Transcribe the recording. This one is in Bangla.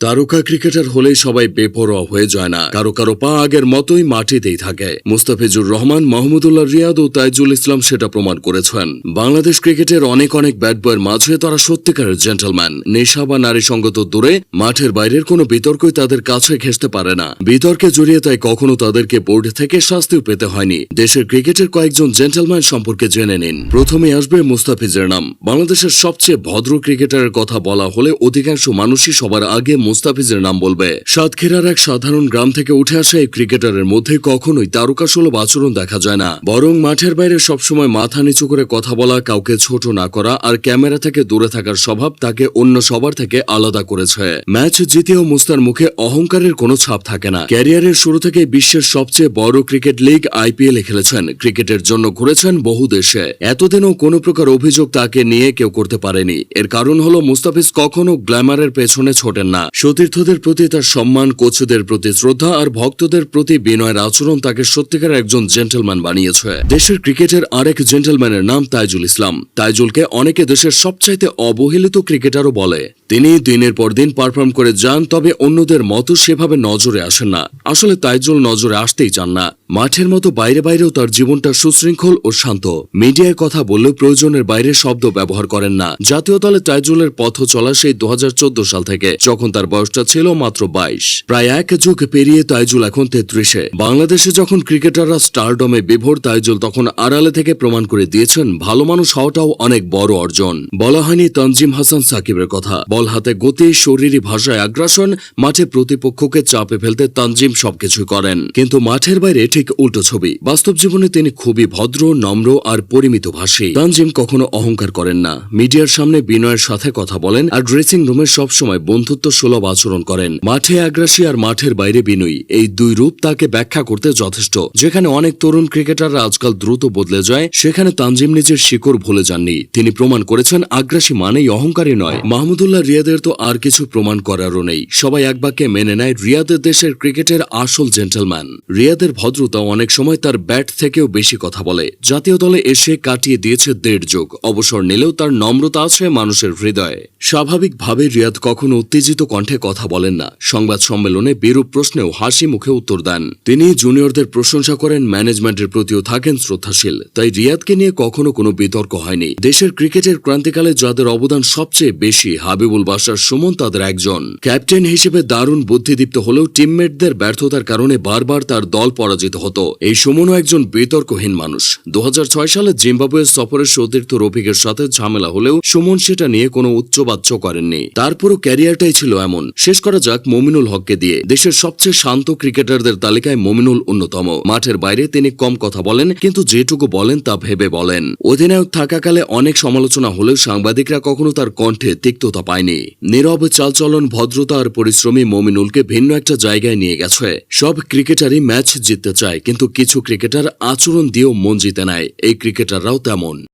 তারকা ক্রিকেটার হলেই সবাই বেপরোয়া হয়ে যায় না। কারও কারও পা আগের মতোই মাটিতেই থাকে। মুস্তাফিজুর রহমান, মাহমুদুল্লাহ রিয়াদ ও তাইজুল ইসলাম সেটা প্রমাণ করেছেন। বাংলাদেশ ক্রিকেটের অনেক অনেক ব্যাট বয়ের মাঝে তারা সত্যিকারের জেন্টলম্যান। নেশা বা নারী সঙ্গত দূরে, মাঠের বাইরের কোনো বিতর্কই তাদের কাছে ঘেঁষতে পারে না। বিতর্কে জড়িয়ে তাই কখনো তাদেরকে বোর্ড থেকে শাস্তিও পেতে হয়নি। দেশের ক্রিকেটের কয়েকজন জেন্টলম্যান সম্পর্কে জেনে নিন। প্রথমে আসবে মুস্তাফিজের নাম। বাংলাদেশের সবচেয়ে ভদ্র ক্রিকেটারের কথা বলা হলে অধিকাংশ মানুষই সবার আগে মুস্তাফিজের নাম বলবে। সাতক্ষীরার এক সাধারণ গ্রাম থেকে উঠে আসা এই ক্রিকেটারের মধ্যে কখনোই তারকাসুলভ আচরণ দেখা যায় না। বরং মাঠের বাইরে সবসময় মাথা নিচু করে কথা বলা, কাউকে ছোট না করা আর ক্যামেরা থেকে দূরে থাকার স্বভাব তাকে অন্য সবার থেকে আলাদা করেছে। ম্যাচ জিতেও মুস্তার মুখে অহংকারের কোনো ছাপ থাকে না। ক্যারিয়ারের শুরু থেকে বিশ্বের সবচেয়ে বড় ক্রিকেট লিগ আইপিএল খেলেছেন। ক্রিকেটের জন্য ঘুরেছেন বহু দেশে। এতদিনও কোনো প্রকার অভিযোগ তাকে নিয়ে কেউ করতে পারেনি। এর কারণ হলো মুস্তাফিজ কখনো গ্ল্যামারের পেছনে ছোটেন না। সতীর্থদের প্রতি তার সম্মান, কোচদের প্রতি শ্রদ্ধা আর ভক্তদের প্রতি বিনয়ের আচরণ তাকে সত্যিকার একজন জেন্টলম্যান বানিয়েছে। দেশের ক্রিকেটের আরেক জেন্টলম্যানের নাম তাইজুল ইসলাম। তাইজুলকে অনেকে দেশের সবচাইতে অবহেলিত ক্রিকেটারও বলে। তিনি দিনের পর দিন পারফর্ম করে যান, তবে অন্যদের মতো সেভাবে নজরে আসেন না। আসলে তাইজুল নজরে আসতেই চান না। মাঠের মতো বাইরে বাইরেও তার জীবনটা সুশৃঙ্খল ও শান্ত। মিডিয়ায় কথা বললেও প্রয়োজনের বাইরে শব্দ ব্যবহার করেন না। জাতীয় দলে তাইজুলের পথ চলা সেই দু হাজার চোদ্দ সাল থেকে, যখন তার বয়সটা ছিল মাত্র বাইশ। প্রায় এক যুগ পেরিয়ে তাইজুল এখন তেত্রিশে। বাংলাদেশে যখন ক্রিকেটাররা স্টারডমে বিভোর তাইজুল তখন আড়ালে থেকে প্রমাণ করে দিয়েছেন, ভালো মানুষ হওয়াটাও অনেক বড় অর্জন। বলা হয়নি তানজিম হাসান সাকিবের কথা। বল হাতে গতি, শরীরী ভাষায় আগ্রাসন, মাঠে প্রতিপক্ষকে চাপে ফেলতে তানজিম সবকিছু করেন। কিন্তু মাঠের বাইরে ঠিক উল্টো ছবি। বাস্তব জীবনে তিনি খুবই ভদ্র, নম্র আর পরিমিত ভাষী তানজিম কখনো অহংকার করেন না। মিডিয়ার সামনে বিনয়ের সাথে কথা বলেন আর ড্রেসিং রুমে সবসময় বন্ধুত্ব সুলভ আচরণ করেন। মাঠে আগ্রাসী আর মাঠের বাইরে বিনয়ী। এই দুই রূপ তাকে ব্যাখ্যা করতে যথেষ্ট। যেখানে অনেক তরুণ ক্রিকেটাররা আজকাল দ্রুত বদলে যায়, সেখানে তানজিম নিজের শিকড় ভুলে যাননি। তিনি প্রমাণ করেছেন, আগ্রাসী মানেই অহংকারী নয়। মাহমুদুল্লাহ রিয়াদের তো আর কিছু প্রমাণ করারও নেই। সবাই এক বাক্যে মেনে নেয় রিয়াদের দেশের ক্রিকেটের আসল জেন্টলম্যান। রিয়াদের ভদ্রতা অনেক সময় তার ব্যাট থেকেও বেশি কথা বলে। জাতীয় দলে এসে কাটিয়ে দিয়েছে দেড় যুগ। অবসর নিলেও তার নম্রতা আছে মানুষের হৃদয়ে। স্বাভাবিকভাবে রিয়াদ কখনো উত্তেজিত কণ্ঠে কথা বলেন না। সংবাদ সম্মেলনে বিরূপ প্রশ্নেও হাসি মুখে উত্তর দেন। তিনি জুনিয়রদের প্রশংসা করেন, ম্যানেজমেন্টের প্রতিও থাকেন শ্রদ্ধাশীল। তাই রিয়াদকে নিয়ে কখনো কোনো বিতর্ক হয়নি। দেশের ক্রিকেটের ক্রান্তিকালে যাদের অবদান সবচেয়ে বেশি, হাবিবুল বাসার সুমন তাদের একজন। ক্যাপ্টেন হিসেবে দারুণ বুদ্ধিদীপ্ত হলেও টিমমেটদের ব্যর্থতার কারণে বারবার তার দল পরাজিত হতো। এই সুমনও একজন বিতর্কহীন মানুষ। দু হাজার ছয় সালে জিম্বাবুয়ের সফরের সতীর্থ রফিকের সাথে ঝামেলা হলেও সুমন সেটা নিয়ে কোনো উচ্চবাচ্য করেননি। তারপরও ক্যারিয়ারটাই ছিল এমন। শেষ করা যাক মমিনুল হককে দিয়ে। দেশের সবচেয়ে শান্ত ক্রিকেটারদের তালিকায় মমিনুল অন্যতম। মাঠের বাইরে তিনি কম কথা বলেন, কিন্তু যেটুকু বলেন তা ভেবে বলেন। অধিনায়ক থাকাকালে অনেক সমালোচনা হলেও সাংবাদিকরা কখনো তার কণ্ঠে তিক্ততা পায়নি। নীরব, চালচলন, ভদ্রতা আর পরিশ্রমী মমিনুলকে ভিন্ন একটা জায়গায় নিয়ে গেছে। সব ক্রিকেটারই ম্যাচ জিততে চায়, কিন্তু কিছু ক্রিকেটার আচরণ দিয়েও মন জিতে নেয়। এই ক্রিকেটাররাও তেমন।